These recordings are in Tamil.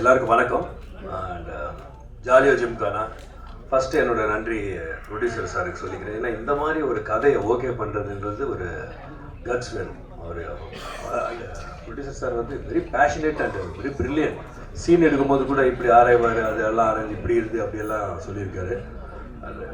எல்லாருக்கும் வணக்கம். அண்ட் ஜாலியோ ஜிம்கானா ஃபஸ்ட்டு என்னோட நன்றி ப்ரொடியூசர் சாருக்கு சொல்லிக்கிறேன். ஏன்னா இந்த மாதிரி ஒரு கதையை ஓகே பண்ணுறதுன்றது ஒரு கட்ஸ் வேணும். அவர் ப்ரொடியூசர் uh, சார் வந்து very passionate and very brilliant scene எடுக்கும்போது கூட இப்படி ஆராய்வார் அது எல்லாம் ஆராய்ந்து இப்படி இருந்து அப்படியெல்லாம் சொல்லியிருக்காரு. அது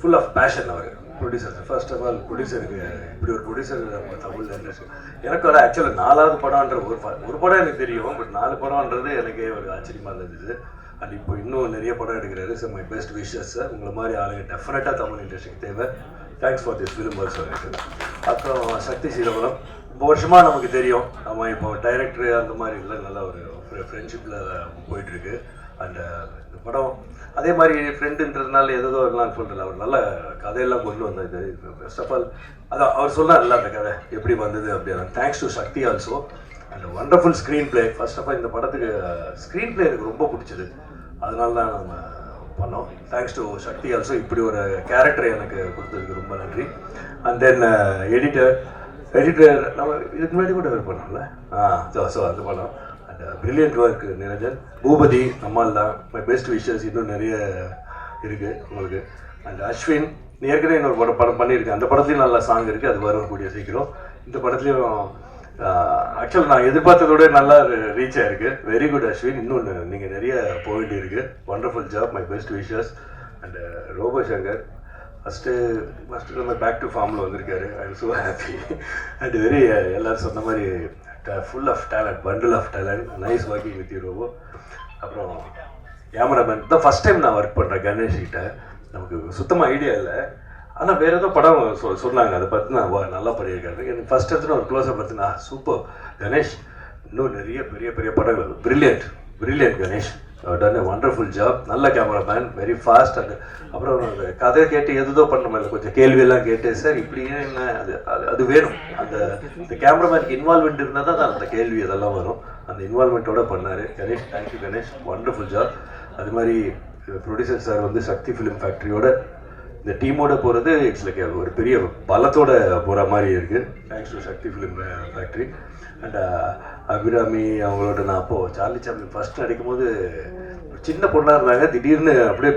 ஃபுல் ஆஃப் பேஷன் அவர். ப்ரொடியூசர் ஃபர்ஸ்ட் ஆஃப் ஆல் ப்ரொடியூசருக்கு இப்படி ஒரு ப்ரொடியூசர் நம்ம தமிழ் இண்டஸ்ட்ரி எனக்கு ஒரு ஆக்சுவலாக நாலாவது படம்ன்ற ஒரு ப- ஒரு படம் எனக்கு தெரியும் பட் நாலு படம்ன்றது எனக்கே ஒரு ஆச்சரியமாக இருந்தது. அண்ட் இப்போ இன்னும் நிறைய படம் எடுக்கிறாரு. Sir my best wishes sir உங்களை மாதிரி ஆளுங்க டெஃபினட்டாக தமிழ் இண்டஸ்ட்ரிக்கு தேவை. Thanks for this film first அப்புறம் சக்தி சீரபுரம் ரொம்ப வருஷமாக நமக்கு தெரியும். நம்ம இப்போ டைரக்டர் அந்த மாதிரி இல்லை. நல்ல ஒரு ஃப்ரெண்ட்ஷிப்பில் போயிட்டுருக்கு அண்ட் படம் அதே மாதிரி ஃப்ரெண்டுன்றதுனால ஏதோ எல்லாம் சொல்கிறல அவர் நல்ல கதையெல்லாம் கொண்டு வந்தது ஃபர்ஸ்ட் ஆஃப் ஆல் அதான் அவர் சொன்னார்ல அந்த கதை எப்படி வந்தது அப்படின்னா thanks to Sakthi also and wonderful screenplay first of all இந்த படத்துக்கு ஸ்க்ரீன் பிளே எனக்கு ரொம்ப பிடிச்சது. அதனால தான் நம்ம பண்ணோம். தேங்க்ஸ் டு சக்தி ஆல்சோ இப்படி ஒரு கேரக்டர் எனக்கு கொடுத்ததுக்கு ரொம்ப நன்றி. அண்ட் தென் எடிட்டர் எடிட்டர் நம்ம இதுக்கு முன்னாடி கூட ஒரு பண்ணோம்ல ஆ ஸோ ஸோ அந்த படம். Brilliant work Niranjan. பூபதி நம்மால் தான் மை பெஸ்ட் விஷஸ் இன்னும் நிறைய இருக்குது உங்களுக்கு. அண்ட் அஸ்வின் ஏற்கனவே இன்னொரு படம் படம் பண்ணியிருக்கேன் அந்த படத்துலையும் நல்ல சாங் இருக்குது அது வரும் கூடிய சீக்கிரம். இந்த படத்துலையும் ஆக்சுவல் நான் எதிர்பார்த்ததோட நல்லா ரீச் ஆயிருக்கு. Very good Ashwin. இன்னொன்று நீங்கள் நிறைய போக வேண்டியிருக்கு wonderful job my best wishes and Robo Shankar. First first நம்ம பேக் டு ஃபார்மில் வந்திருக்காரு. I am so happy and very எல்லோரும் சொன்ன மாதிரி full of talent bundle of talent nice working with you Robo அப்புறம் கேமராமேன் தான் ஃபஸ்ட் டைம் நான் ஒர்க் பண்ணுறேன் கணேஷ் கிட்ட நமக்கு சுத்தமாக ஐடியா இல்லை. ஆனால் வேறு ஏதோ படம் சொ சொன்னாங்க. அதை பார்த்து நான் வா நல்லா பண்ணியிருக்காரு எனக்கு ஃபஸ்ட் எடுத்துன்னு ஒரு க்ளோஸை பார்த்து நான் சூப்பர் கணேஷ் இன்னும் நிறைய பெரிய பெரிய படங்கள். Brilliant brilliant Ganesh. Done a wonderful job நல்ல கேமராமேன் வெரி ஃபாஸ்ட் அண்ட் அப்புறம் அந்த கதை கேட்டு எதுதோ பண்ண மாதிரி கொஞ்சம் கேள்வியெல்லாம் கேட்டு சார் இப்படியே என்ன? அது அது அது வேணும். அந்த இந்த கேமராமேனுக்கு இன்வால்மெண்ட் இருந்தால் தான் அந்த கேள்வி அதெல்லாம் வரும். அந்த இன்வால்மெண்ட்டோட பண்ணார். Ganesh thank you Ganesh. Wonderful job அது மாதிரி ப்ரொடியூசர் சார் வந்து சக்தி ஃபிலிம் ஃபேக்ட்ரியோட இந்த டீமோட போகிறது லைக் ஒரு பெரிய பலத்தோட போகிற மாதிரி இருக்குது thanks to Sakthi film factory and Abirami அவங்களோட நான் அப்போது சார்லி சாப்ளின் ஃபர்ஸ்ட் நடிக்கும்போது ஒரு சின்ன பொண்ணாக இருந்தாங்க. திடீர்னு அப்படியே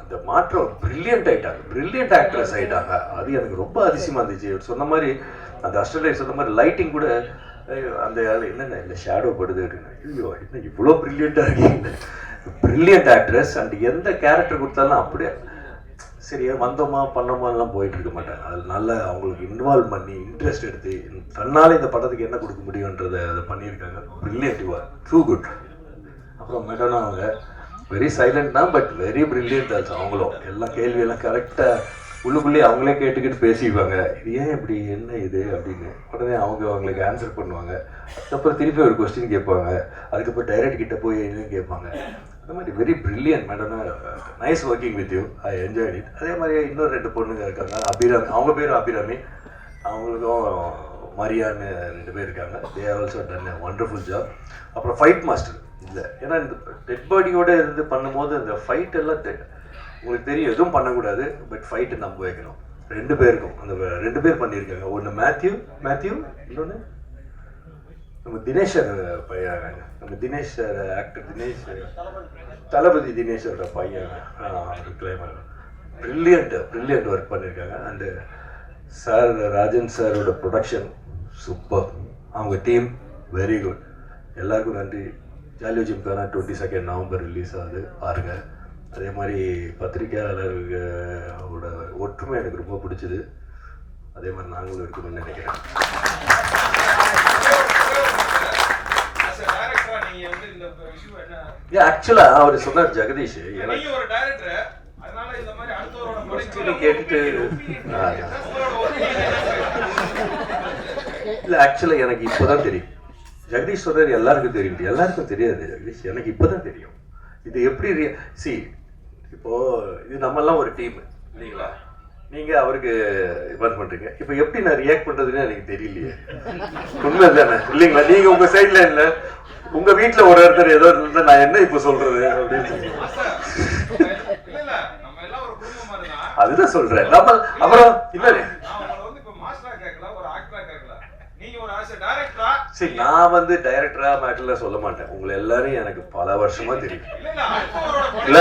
அந்த மாற்றம் பிரில்லியன்ட் ஆயிட்டாங்க. பிரில்லியன்ட் ஆக்ட்ரஸ் ஆயிட்டாங்க. அது எனக்கு ரொம்ப அதிசயமாக இருந்துச்சு. சொன்ன மாதிரி அந்த அஸ்ட்ரேலியா சொன்ன மாதிரி லைட்டிங் கூட அந்த என்னென்ன இந்த ஷேடோ படுது அப்படின்னு. ஐயோ என்ன இவ்வளோ ப்ரில்லியண்ட்டாக இருக்கீங்க. பிரில்லியன்ட் ஆக்ட்ரஸ் அண்ட் எந்த கேரக்டர் கொடுத்தாலும் அப்படியே சரி வந்தோமா பண்ணோமாலாம் போயிட்டு இருக்க மாட்டாங்க அதில் நல்ல அவங்களுக்கு இன்வால்வ் பண்ணி இன்ட்ரெஸ்ட் எடுத்து தன்னால் இந்த படத்துக்கு என்ன கொடுக்க முடியுன்றதை அதை பண்ணியிருக்காங்க. பிரில்லியன்டிவா டூ குட் அப்புறம் மெடனா அவங்க வெரி சைலண்ட் தான் பட் வெரி ப்ரில்லியன்ட் ஆல்சோ அவங்களும். எல்லாம் கேள்வியெல்லாம் கரெக்டாக உள்ளுக்குள்ளேயே அவங்களே கேட்டுக்கிட்டு பேசிக்குவாங்க. இது ஏன் இப்படி என்ன இது அப்படின்னு. உடனே அவங்க அவங்களுக்கு ஆன்சர் பண்ணுவாங்க. அதுக்கப்புறம் திருப்பி ஒரு கொஸ்டின் கேட்பாங்க. அதுக்கப்புறம் டைரக்ட் கிட்ட போய் என்னன்னு கேட்பாங்க. அந்த மாதிரி very brilliant madam nice working with you I enjoy it அதே மாதிரி இன்னொரு ரெண்டு பொண்ணுங்க இருக்காங்க. அபிராமி அவங்க பேரும் அபிராமி. அவங்களுக்கும் மரியான்னு ரெண்டு பேர் இருக்காங்க. They are also done wonderful job அப்புறம் ஃபைட் மாஸ்டர் இல்லை ஏன்னா இந்த டெட் பாடியோட இருந்து பண்ணும்போது இந்த ஃபைட் எல்லாம் உங்களுக்கு தெரியும் எதுவும் பண்ணக்கூடாது. பட் ஃபைட்டு நம்ப வைக்கணும். ரெண்டு பேருக்கும். அந்த ரெண்டு பேர் பண்ணியிருக்காங்க. ஒன்று மேத்யூ மேத்யூ இன்னொன்று நம்ம தினேஷ் பையன் நம்ம தினேஷ் சார் ஆக்டர் தினேஷ் தளபதி தினேஷோட பையன் கிளைமர் ப்ரில்லியண்ட்டு ப்ரில்லியண்ட் ஒர்க் பண்ணியிருக்காங்க அண்டு சார் ராஜன் சாரோட ப்ரொடக்ஷன் சூப்பர் அவங்க டீம் வெரி குட் எல்லாருக்கும் நன்றி. Jolly O Gymkhana twenty second November release ஆகுது. பாருங்க. அதே மாதிரி பத்திரிகையாளர்களோட ஒற்றுமை எனக்கு ரொம்ப பிடிச்சது. அதே மாதிரி நாங்களும் இருக்கணும்னு நினைக்கிறேன் As a director ஆ நீங்க வந்து இந்த issue என்ன ஏன் ஆக்சுவலாக அவர் சொன்னார் ஜெகதீஷ் எனக்கு நீங்க ஒரு director, அதனால இந்த மாதிரி அடுத்தவரோட Question படைப்புல கேட்டுட்டு இல்லை ஆக்சுவலாக எனக்கு இப்போ தான் தெரியும். ஜெகதீஷ் சொல்றாரு எல்லாருக்கும் தெரியும். எல்லாருக்கும் தெரியாது ஜெகதீஷ். எனக்கு இப்போ தான் தெரியும். இது எப்படி சி இப்போ இது நம்மெல்லாம் ஒரு டீம் இல்லைங்களா? நீங்க அவருக்கு இது பண்றீங்க. இப்போ எப்படி நான் ரியாக்ட் பண்றதுன்னு எனக்கு தெரியலையே. உண்மை தானே இல்லைங்களா? நீங்க உங்க சைட்ல இல்ல. உங்க வீட்ல ஒரு ஒருத்தர் ஏதோ இருந்தா நான் என்ன இப்போ சொல்றது அப்படின்னு. அதுதான் சொல்றேன். நம்ம அப்புறம் இல்லை நான் உங்களை வந்து இப்ப மாஸ்டரா கேட்கல ஒரு ஆக்டரா கேட்கல நீங்க ஒரு ஆஸ் டைரக்டரா சரி நான் வந்து டைரக்டரா மேட்டர்ல சொல்ல மாட்டேன். உங்களை எல்லாரையும் எனக்கு பல வருஷமா தெரியும். இல்ல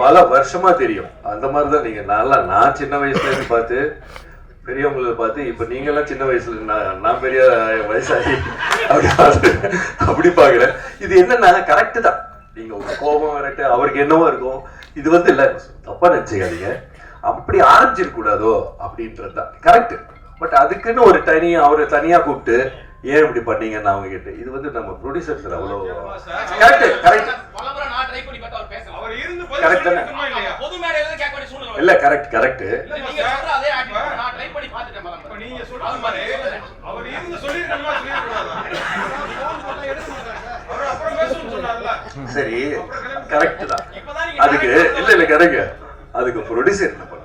பல வருஷமா தெரியும். அந்த மாதிரி தான் நீங்க நல்லா நான் சின்ன வயசுல இருந்து பார்த்து பெரியவங்களை பார்த்து இப்ப நீங்க எல்லாம் சின்ன வயசுல நான் நான் பெரிய வயசாகி அப்படி அப்படி பாக்குறேன் இது என்னன்னா கரெக்ட் தான். நீங்க உங்க கோபம் வரட்டு அவருக்கு என்னவோ இருக்கும். இது வந்து இல்ல தப்பா நினைச்சுக்காதீங்க. அப்படி ஆரம்பிச்சிருக்க கூடாதோ அப்படின்றது தான் கரெக்ட் பட் அதுக்குன்னு ஒரு தனி அவரை தனியா கூப்பிட்டு ஏன் இப்படி பண்ணீங்கன்னு அவங்க கிட்ட இது வந்து நம்ம ப்ரொடியூசர்ஸ் அவ்வளோ கரெக்ட் கரெக்ட் பலமுறை நான் ட்ரை பண்ணி பார்த்தா அவர் பேசல. அவர் இருந்து Correct பதில் தானே? இல்ல கரெக்ட் கரெக்ட் இல்ல, நீங்க சொல்ற அதே attitude நான் ட்ரை பண்ணி பார்த்துட்டேன் இப்ப பலமுறை. நீங்க சொல்ற மாதிரி அவர் இருந்து சொல்லிருக்கணுமா சொல்லிருக்கூடாதா அவர் அப்புறம் பேசணும்னு சொன்னார்ல. சரி கரெக்ட் தான். அதுக்கு இல்ல இல்ல கரெக்ட் அதுக்கு ப்ரொடியூசர் என்ன பண்ணுவாரு?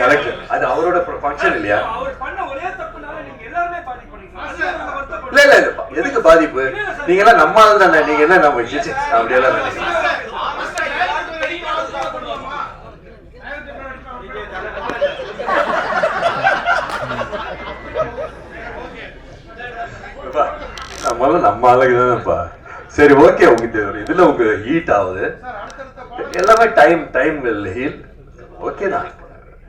கரெக்ட் அது அவரோட ஃபங்க்ஷன் இல்லையா அவர் பண்ண ஒரே தப்புனால நீங்க எல்லாருமே பாதிக்கப்படுறீங்க இல்ல இல்ல எதுக்கு பாதிப்பு? நீங்க எல்லாம் நம்ம ஆள் தானே. நீங்க என்ன நம்ம அப்படியெல்லாம் நினைக்கிறீங்க honest நம்ம ஆளுக்கு தானேப்பா. சரி ஓகே உங்களுக்கு இதுல உங்க ஹீட் ஆகுது. எல்லாமே time time will heal. Okay தான்.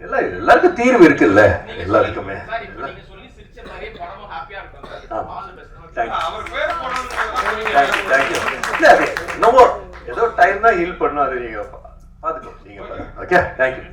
எல்லாம் எல்லாருக்கும் தீர்வு இருக்குல்ல. எல்லாருக்குமே. தேங்க்யூ இல்ல அது என்னவோ ஏதோ டைம் தான் ஹீல் பண்ணும் அது நீங்க பாத்துக்கோ நீங்க ஓகே தேங்க்யூ